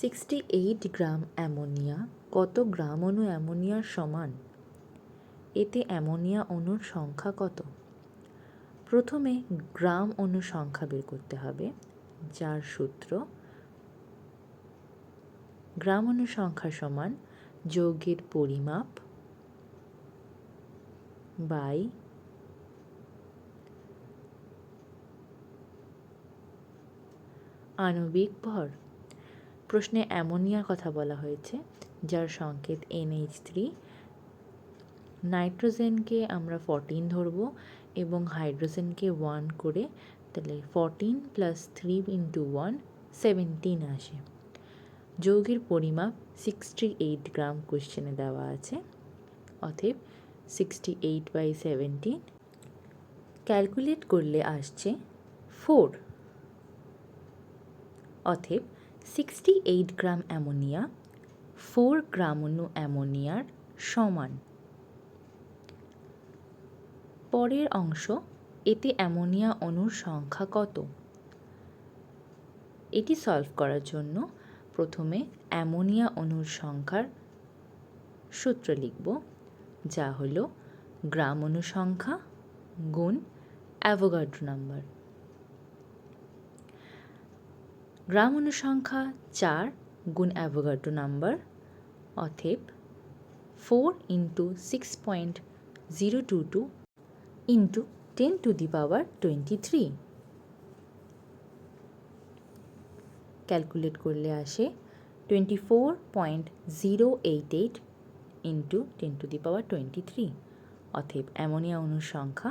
Sixty eight gram ammonia, কত গ্রাম অণু অ্যামোনিয়ার সমান? এতে অ্যামোনিয়া অণুর সংখ্যা কত? প্রথমে গ্রাম অণু সংখ্যা বের করতে হবে, যার সূত্র গ্রাম অণু সংখ্যা সমান যৌগের পরিমাপ বাই আণবিক ভর। প্রশ্নে অ্যামোনিয়ার কথা বলা হয়েছে, যার সংকেত এনএইচ থ্রি নাইট্রোজেনকে আমরা ফরটিন ধরব এবং হাইড্রোজেনকে ওয়ান করে তাহলে fourteen plus three into one seventeen আসে। যৌগের পরিমাপ সিক্সটি এইট গ্রাম কোশ্চেনে দেওয়া আছে, অতএব sixty eight by seventeen calculate করলে আসছে ফোর অতএব sixty eight gram ammonia four gram অণু অ্যামোনিয়ার সমান। পরের অংশ, এতে অ্যামোনিয়া অণুর সংখ্যা কত? এটি সলভ করার জন্য প্রথমে অ্যামোনিয়া অণুর সংখ্যার সূত্র লিখব, যা হলো গ্রাম অণু সংখ্যা গুণ অ্যাভোগাড্রো নাম্বার। গ্রাম অণু সংখ্যা চার গুণ Avogadro number, অথেব four into six point zero two two into ten to the power twenty three. Calculate করলে আসে twenty four point zero eight eight into ten to the power twenty three, অথেব ammonia অণুর সংখ্যা